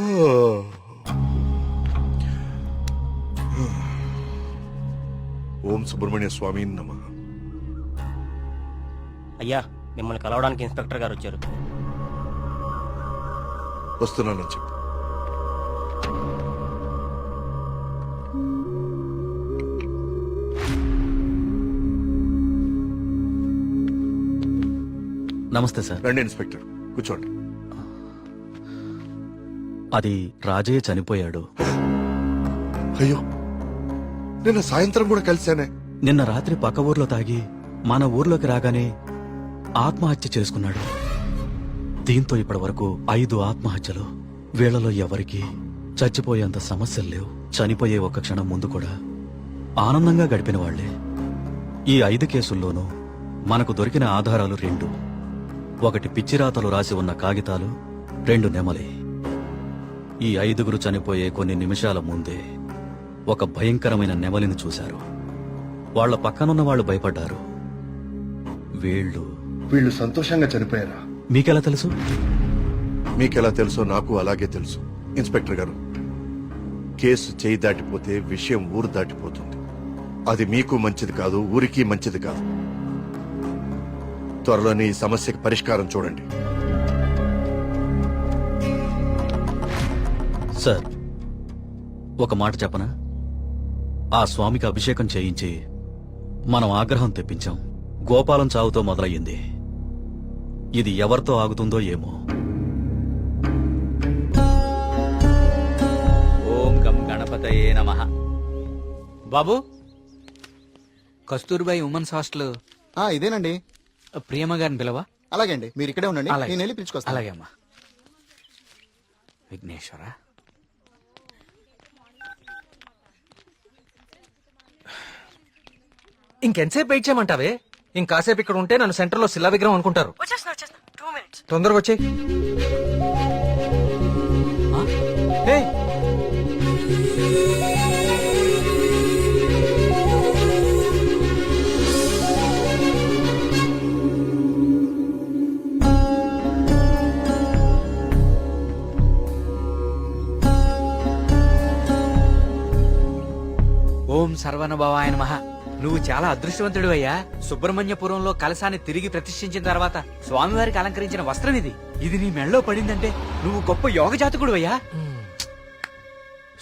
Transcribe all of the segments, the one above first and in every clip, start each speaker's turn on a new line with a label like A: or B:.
A: ఓం. సుబ్రహ్మణ్య స్వామి నమ.
B: అయ్యా మిమ్మల్ని కలవడానికి ఇన్స్పెక్టర్ గారు వచ్చారు.
A: వస్తున్నానని చెప్పు.
C: నమస్తే సార్.
A: రండి ఇన్స్పెక్టర్. కూర్చోండి.
C: అది రాజయ్య చనిపోయాడు.
A: అయ్యో నిన్న సాయంత్రం కూడా కలిశానే.
C: నిన్న రాత్రి పక్క ఊర్లో తాగి మన ఊర్లోకి రాగానే ఆత్మహత్య చేసుకున్నాడు. దీంతో ఇప్పటి వరకు ఐదు ఆత్మహత్యలు. వీళ్ళలో ఎవరికి చచ్చిపోయేంత సమస్యలు లేవు. చనిపోయే ఒక్క క్షణం ముందు కూడా ఆనందంగా గడిపిన వాళ్ళే ఈ ఐదు కేసుల్లోనూ మనకు దొరికిన ఆధారాలు రెండు. ఒకటి పిచ్చిరాతలు రాసి ఉన్న కాగితాలు రెండు నెమలి. ఈ ఐదుగురు చనిపోయే కొన్ని నిమిషాల ముందే ఒక భయంకరమైన నెమలిని చూశారు. వాళ్ళ పక్కనున్న వాళ్ళు భయపడ్డారు. వీళ్ళు
A: వీళ్ళు సంతోషంగా చనిపోయారా?
C: మీకెలా తెలుసు?
A: మీకెలా తెలుసో నాకు అలాగే తెలుసు ఇన్స్పెక్టర్ గారు. కేసు చేయి దాటిపోతే విషయం ఊరు దాటిపోతుంది. అది మీకు మంచిది కాదు ఊరికి మంచిది కాదు. త్వరలోనే ఈ సమస్యకి పరిష్కారం చూడండి.
C: సార్ ఒక మాట చెప్పనా? ఆ స్వామికి అభిషేకం చేయించి మనం ఆగ్రహం తెప్పించాం. గోపాలం చావుతో మొదలయ్యింది. ఇది ఎవరితో ఆగుతుందో ఏమో.
D: ఓం గం గణపతయే నమ. బాబు కస్తూర్బాయి ఉమెన్స్ హాస్టల్.
E: ఆ ఇదేనండి.
D: ప్రియమ్మ గారిని పిలవా?
E: అలాగే అండి మీరు ఇక్కడే ఉండండి.
D: అలాగే.
E: నేను వెళ్ళి పిలుచుకొస్తాను.
D: అలాగే అమ్మా. విఘ్నేశ్వర?
F: ఇంకెంతసేపు వెయిట్ చేయమంటావే? ఇంకాసేపు ఇక్కడ ఉంటే నన్ను సెంటర్లో శిలా విగ్రహం అనుకుంటారు. తొందరగా వచ్చే
D: ఓం సర్వనుభవాయ నమ. నువ్వు చాలా అదృష్టవంతుడు అయ్యా సుబ్రహ్మణ్యపురంలో కలశాన్ని తిరిగి ప్రతిష్ఠించిన తర్వాత స్వామివారికి అలంకరించిన వస్త్రం ఇది. ఇది నీ మెళ్ళో పడిందంటే నువ్వు గొప్ప యోగ జాతకుడు అయ్యా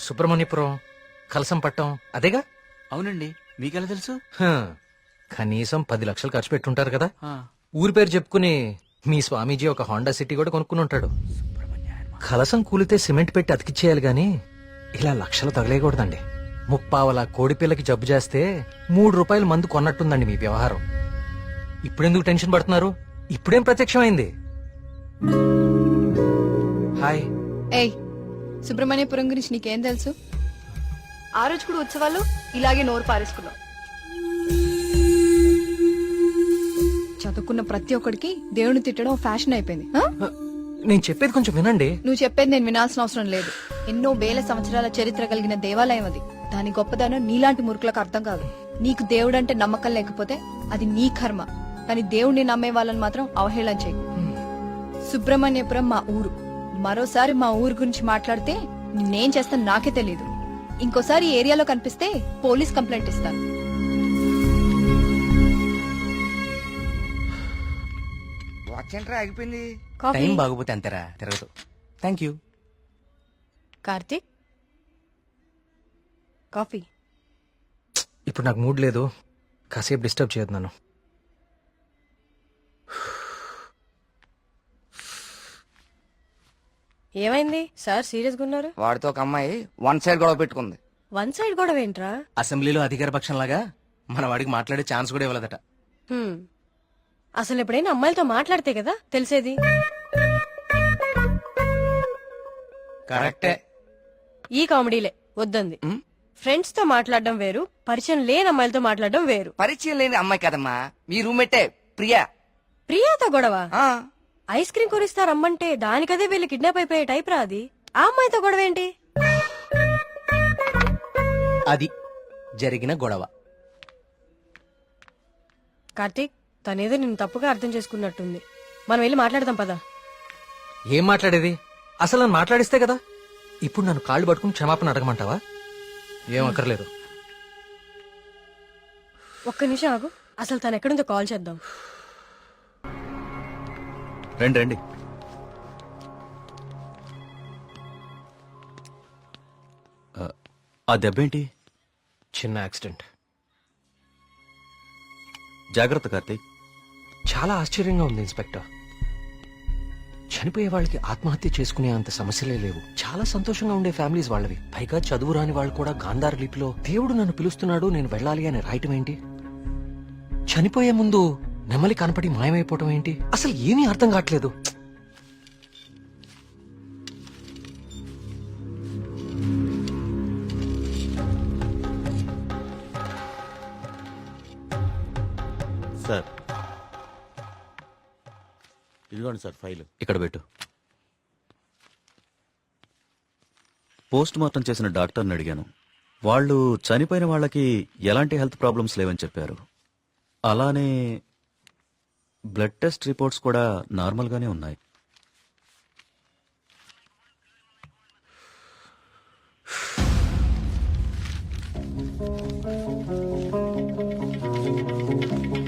F: సుబ్రహ్మణ్యపురం కలసం పట్టం అదేగా?
D: అవునండి. మీకెలా తెలుసు?
F: కనీసం పది లక్షలు ఖర్చు పెట్టుంటారు కదా. ఊరి పేరు చెప్పుకుని మీ స్వామీజీ ఒక హోండా సిటీ కూడా కొనుక్కుని ఉంటాడు కలసం కూలితే సిమెంట్ పెట్టి అతికిచ్చేయాలి గాని ఇలా లక్షలు తగలేయకూడదండి. ముప్పావల కోడి పిల్లకి జబ్బు చేస్తే మూడు రూపాయలు మందు కొన్నట్టుందండి మీ వ్యవహారం. ఇప్పుడెందుకు టెన్షన్ పడుతున్నారు? ఇప్పుడేం ప్రత్యక్షమైంది? హాయ్.
G: ఏయ్ సుబ్రహ్మణ్యపురం గురించి నీకేం తెలుసు? ఆ రోజు కూడా ఉత్సవాలు ఇలాగే నోరు పారేసుకున్నావు చదువుకున్న ప్రతి ఒక్కడికి దేవుని తిట్టడం ఫ్యాషన్ అయిపోయింది. ఆ?
F: నేను చెప్పేది కొంచెం వినండి.
G: నువ్వు చెప్పేది నేను వినాల్సిన అవసరం లేదు. ఎన్నో వేల సంవత్సరాల చరిత్ర కలిగిన దేవాలయం అది. దాని గొప్పదనం నీలాంటి మురుకులకు అర్థం కాదు. నీకు దేవుడంటే నమ్మకం లేకపోతే అది నీ కర్మ. కానీ దేవుణ్ణి నమ్మే వాళ్ళని మాత్రం అవహేళన చేయి. సుబ్రహ్మణ్యపురం మా ఊరు. మరోసారి మా ఊరు గురించి మాట్లాడితే నేనేం చేస్తాను నాకే తెలీదు. ఇంకోసారి ఏరియాలో కనిపిస్తే పోలీస్ కంప్లైంట్ ఇస్తాను.
D: వాచ్ ఏంట్రా ఆగిపోయింది.
G: కాఫీ?
D: టైం బాగోపోతే అంతేరా తిరగదు. Thank you
G: Karthik? కాఫీ.
F: ఇప్పుడు నాకు మూడ్ లేదు. కాసేపు డిస్టర్బ్ చేయదు నన్ను.
H: ఏమైంది? సార్ సీరియస్గా ఉన్నారు?
D: వాడితో ఒక అమ్మాయి వన్ సైడ్ గొడవ పెట్టుకుంది.
H: వన్ సైడ్ గొడవ ఏంట్రా?
F: అసెంబ్లీలో అధికార పక్షం లాగా మన వాడికి మాట్లాడే ఛాన్స్ కూడా ఇవ్వలేదట.
H: హ్మ్. అసలు ఎప్పుడైనా అమ్మాయిలతో మాట్లాడితే కదా తెలిసేది.
D: కరెక్టే.
H: ఈ కామెడీలే. వద్దంది.
D: హ్మ్?
H: ఫ్రెండ్స్తో మాట్లాడడం వేరు పరిచయం లేని అమ్మాయిలతో మాట్లాడడం వేరు.
D: పరిచయం లేని అమ్మాయి కదమ్మా. మీ రూమ్మేటే ప్రియా.
H: ప్రియాతో గొడవ?
D: ఆ,
H: ఐస్ క్రీమ్ కొరిస్తా రమ్మంటే దానికదే వీళ్ళు కిడ్నాప్ అయిపోయే టైప్ రా అది. ఆ అమ్మాయితో గొడవ ఏంటి?
F: అది జరిగిన గొడవ.
H: కార్తీక్ తనేదో నిన్ను తప్పుగా అర్థం చేసుకున్నట్టుంది. మనం వెళ్ళి మాట్లాడదాం పదా.
F: ఏం మాట్లాడేది? అసలు నన్ను మాట్లాడిస్తే కదా? ఇప్పుడు నన్ను కాళ్ళు పట్టుకుని క్షమాపణ అడగమంటావా? ఏం అక్కర్లేదు.
H: ఒక్క నిమిషం ఆగు. అసలు తను ఎక్కడుందో కాల్ చేద్దాం.
C: రండి రండి. ఆ, ఆ దెబ్బేంటి?
F: చిన్న యాక్సిడెంట్.
C: జాగ్రత్త కార్తీక్.
F: చాలా ఆశ్చర్యంగా ఉంది ఇన్స్పెక్టర్. చనిపోయే వాళ్ళకి ఆత్మహత్య చేసుకునే అంత సమస్యలే లేవు. చాలా సంతోషంగా ఉండే ఫ్యామిలీస్ వాళ్ళవి. పైగా చదువు రాని వాళ్ళు కూడా గాంధార లిపిలో దేవుడు నన్ను పిలుస్తున్నాడు నేను వెళ్ళాలి అని రాయటం ఏంటి? చనిపోయే ముందు నెమలి కనపడి మాయమైపోవటం ఏంటి? అసలు ఏమీ అర్థం కావట్లేదు.
I: ఇదిగోండి సార్ ఫైల్.
C: ఇక్కడ పెట్టు. పోస్ట్ మార్టం చేసిన డాక్టర్ని అడిగాను. వాళ్ళు చనిపోయిన వాళ్ళకి ఎలాంటి హెల్త్ ప్రాబ్లమ్స్ లేవని చెప్పారు. అలానే బ్లడ్ టెస్ట్ రిపోర్ట్స్ కూడా నార్మల్గానే ఉన్నాయి.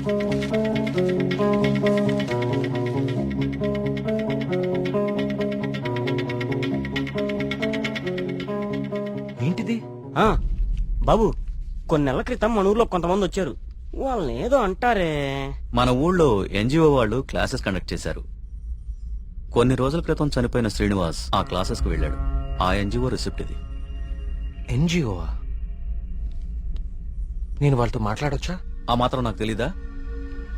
F: ఏంటిది
B: కొన్ని నెలల క్రితం మన ఊర్లో కొంతమంది వచ్చారు. వాళ్ళని ఏదో అంటారే.
C: మన ఊళ్ళో ఎన్జిఓ వాళ్ళు క్లాసెస్ కండక్ట్ చేశారు. కొన్ని రోజుల క్రితం చనిపోయిన శ్రీనివాస్ ఆ క్లాసెస్కు వెళ్ళాడు. ఆ ఎన్జిఓ రిసిప్ట్ ఇది.
F: ఎన్జిఓ నేను వాళ్ళతో మాట్లాడొచ్చా?
C: ఆ మాత్రం నాకు తెలీదా?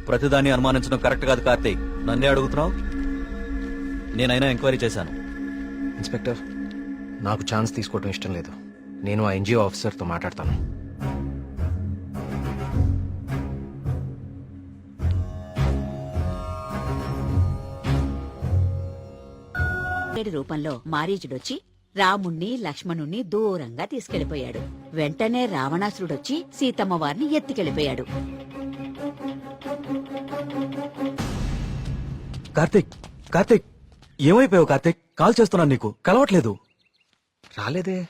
C: ప్రతిదాన్ని అనుమానించడం కరెక్ట్ కాదు కార్తీక్. నన్నే అడుగుతున్నావు? నేనైనా ఎంక్వైరీ చేశాను.
F: ఇన్స్పెక్టర్ నాకు ఛాన్స్ తీసుకోవడం ఇష్టం లేదు. నేను ఆ ఎన్జిఓ ఆఫీసర్తో మాట్లాడతాను.
J: పేడి రూపంలో మారీచుడొచ్చి రాముణ్ణి లక్ష్మణుణ్ణి దూరంగా తీసుకెళ్ళిపోయాడు వెంటనే రావణాసురుడొచ్చి సీతమ్మ వారిని ఎత్తికెళ్ళిపోయాడు
C: కార్తీక్ కార్తీక్ ఏమైపోయావు కార్తీక్? కాల్ చేస్తున్నాను నీకు కలవట్లేదు.
F: రాలేదే.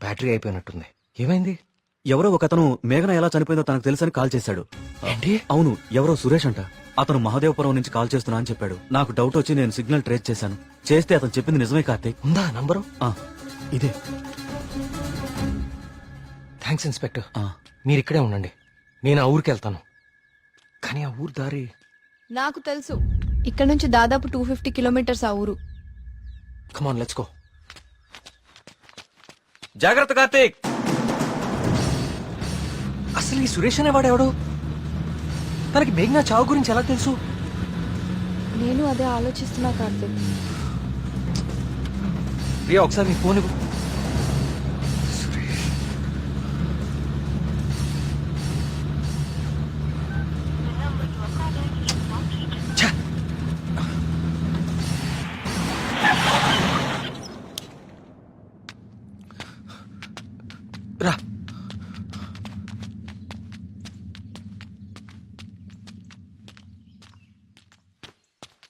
F: బ్యాటరీ అయిపోయినట్టుంది. ఏమైంది?
C: ఎవరో ఒక అతను మేఘన ఎలా చనిపోయిందో తనకు తెలుసని కాల్ చేశాడు.
F: ఏంటి?
C: అవును ఎవరో సురేష్ అంట. అతను మహాదేవపురం నుంచి కాల్ చేస్తున్నా అని చెప్పాడు. నాకు డౌట్ వచ్చి నేను సిగ్నల్ ట్రేస్ చేశాను. చేస్తే అతను చెప్పింది నిజమే కార్తీక్.
F: ఉందా నంబరు?
C: ఆ, ఇదే.
F: థ్యాంక్స్ ఇన్స్పెక్టర్
C: ఆ,
F: మీరు ఇక్కడే ఉండండి. నేను ఆ ఊరికి వెళ్తాను. కానీ ఆ ఊరు దారి
G: నాకు తెలుసు. ఇక్కడ నుంచి దాదాపు టూ ఫిఫ్టీ కిలోమీటర్స్ ఆ ఊరు.
F: కమాన్ లెట్స్ గో
C: జాగ్రత్త కార్తీక్!
F: అసలు ఈ సురేష్ అనేవాడు ఎవడు? తనకి మేఘనా చావు గురించి ఎలా తెలుసు?
G: నేను అదే ఆలోచిస్తున్నా కార్తీక్.
F: ఒకసారి నీ ఫోన్ ఇవ్వు.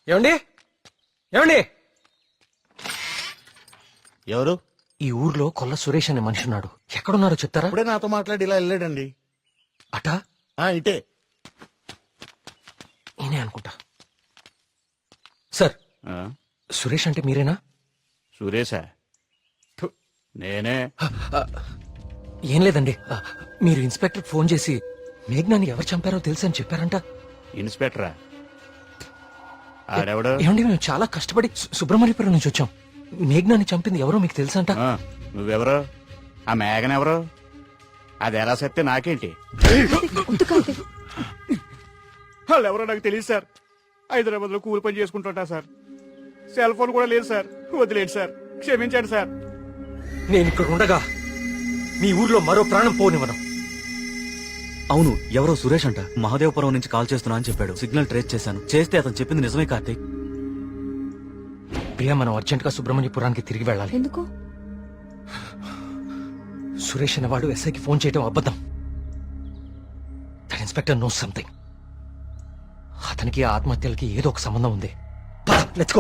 F: ఏమండి? ఏమండి?
I: ఎవరు?
F: ఈ ఊర్లో కొల్ల సురేష్ అనే మనిషి ఉన్నాడు. ఎక్కడున్నారో చెప్తారా?
I: ఇప్పుడే నాతో మాట్లాడి ఇలా వెళ్ళాడండి.
F: అటా?
I: ఆ ఇటే.
F: నేనే అనుకుంటా. సార్ సురేష్ అంటే మీరేనా?
I: సురేశా థు, నేనే.
F: ఏం లేదండి. ఆ, మీరు ఇన్స్పెక్టర్ ఫోన్ చేసి మేఘ్నాన్ని ఎవరు చంపారో తెలుసని చెప్పారంట.
I: ఇన్స్పెక్టరా? ఆడెవడు?
F: ఏమండి మేము చాలా కష్టపడి సు- సుబ్రహ్మణ్యపురం నుంచి వచ్చాం. మేఘ్నాన్ని చంపింది ఎవరో మీకు తెలుసంట?
I: ఆ, నువ్వెవరు? ఆ మేఘన ఎవరు అది ఎలా చెప్తే నాకేంటి? వాళ్ళు ఎవరో నాకు తెలియదు సార్. హైదరాబాద్లో కూలి పని చేసుకుంటుంటా సార్. సెల్ ఫోన్ కూడా లేదు సార్. వదిలేదు సార్. క్షమించండి సార్.
F: నేను ఇక్కడ ఉండగా మీ ఊర్లో మరో ప్రాణం పోనివ్వను.
C: అవును ఎవరో సురేష్ అంట. మహాదేవపురం నుంచి కాల్ చేస్తున్నా అని చెప్పాడు. సిగ్నల్ ట్రేస్ చేశాను. చేస్తే అతను చెప్పింది నిజమే కార్తీక్.
F: ప్రియా మనం అర్జెంట్గా సుబ్రహ్మణ్యపురానికి తిరిగి వెళ్ళాలి.
G: ఎందుకు?
F: సురేష్ అనేవాడు ఎస్ఐకి ఫోన్ చేయడం అబద్ధం. ఇన్స్పెక్టర్ నో సంథింగ్ అతనికి ఆత్మహత్యలకి ఏదో ఒక సంబంధం ఉంది. లెట్స్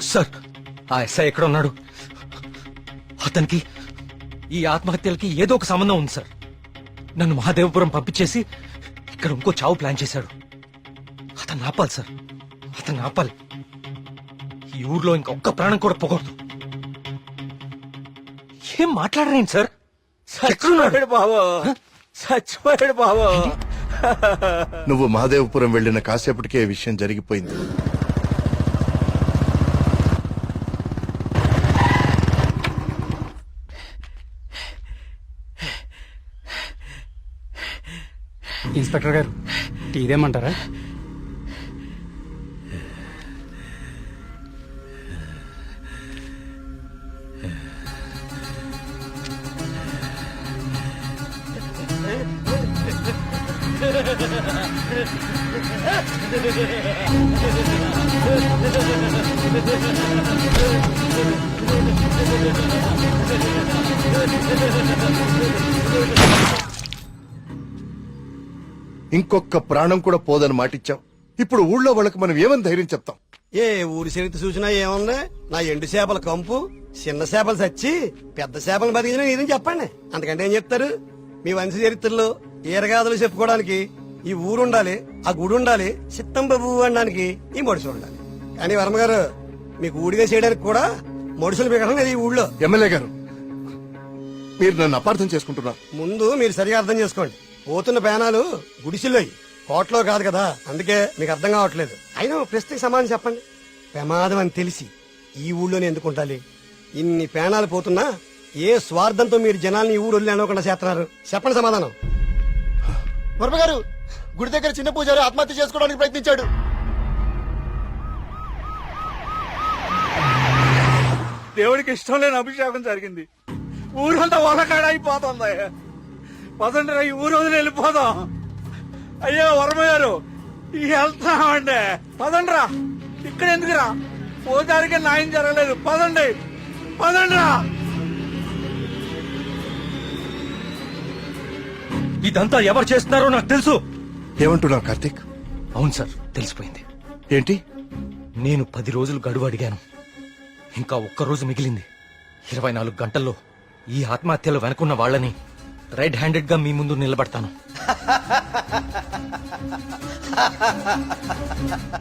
F: సార్ ఆ ఎస్ఐ ఎక్కడ ఉన్నాడు? అతనికి ఈ ఆత్మహత్యలకి ఏదో ఒక సంబంధం ఉంది సార్. నన్ను మహాదేవపురం పంపించేసి ఇక్కడ ఇంకో చావు ప్లాన్ చేశాడు. అతను ఆపాలి సార్. అతను ఆపాలి. ఈ ఊర్లో ఇంకొక్క ప్రాణం కూడా పోకూడదు. ఏం మాట్లాడరేంటి సార్?
B: బాబు. చచ్చిపోయాడు బాబు.
A: నువ్వు మహాదేవపురం వెళ్ళిన కాసేపటికే విషయం జరిగిపోయింది.
I: ఇన్స్పెక్టర్ గారు టీదేమంటారా
A: ఇంకొక ప్రాణం కూడా పోదని మాటిచ్చావు. ఇప్పుడు ఊళ్ళో వాళ్ళకి మనం ఏమని ధైర్యం చెప్తాం?
K: ఏ ఊరి చరిత్ర చూసినా ఏముంది? నా ఎండు చేపల కంపు చిన్న చేపలు చచ్చి పెద్ద చేపలు బతికిన ఇదని చెప్పండి? అంతకంటే ఏం చెప్తారు? మీ వంశ చరిత్రలో ఈరగాథలు చెప్పుకోవడానికి ఈ ఊరు ఉండాలి ఆ గుడి ఉండాలి చిత్తం బాబు అనడానికి ఈ మడుసులు ఉండాలి. కానీ వర్మ గారు మీకు ఊడిగా చేయడానికి కూడా మడుసులు మిగడం లేదు ఈ ఊళ్ళో.
A: ఎమ్మెల్యే గారు మీరు నన్ను అపార్థం చేసుకుంటున్నారు.
K: ముందు మీరు సరిగా అర్థం చేసుకోండి. పోతున్న పేనాలు గుడిసిల్లోయి. కోట్లో కాదు కదా అందుకే మీకు అర్థం కావట్లేదు. అయినా ప్రశ్నకి సమాధానం చెప్పండి. ప్రమాదం అని తెలిసి ఈ ఊళ్ళోనే ఎందుకు ఉండాలి? ఇన్ని పేనాలు పోతున్నా ఏ స్వార్థంతో మీరు జనాల్ని ఈ ఊరు అనుకుండా చేస్తున్నారు? చెప్పండి సమాధానం.
E: వర్మ గారు గుడి దగ్గర చిన్న పూజారి ఆత్మహత్య చేసుకోవడానికి ప్రయత్నించాడు.
I: దేవుడికి ఇష్టం లేని అభిషేకం జరిగింది. ఊరంతా ఒలకాడ అయిపోతుంది పదండి రా, ఈ ఊరు వదిలి వెళ్ళిపోదాం. అయ్యో వరమ గారు వెళ్తామండి పదండ్రా ఇక్కడ ఎందుకురా పోతారికి న్యాయం జరగలేదు. పదండి పదండ్రా
F: ఇదంతా ఎవరు చేస్తున్నారో నాకు తెలుసు.
A: ఏమంటున్నావు కార్తీక్?
F: అవును సార్ తెలిసిపోయింది.
A: ఏంటి?
F: నేను పది రోజులు గడువు అడిగాను. ఇంకా ఒక్క రోజు మిగిలింది. ఇరవై నాలుగు గంటల్లో ఈ ఆత్మహత్యలు వెనుకున్న వాళ్ళని రైట్ హ్యాండెడ్గా మీ ముందు నిలబడతాను.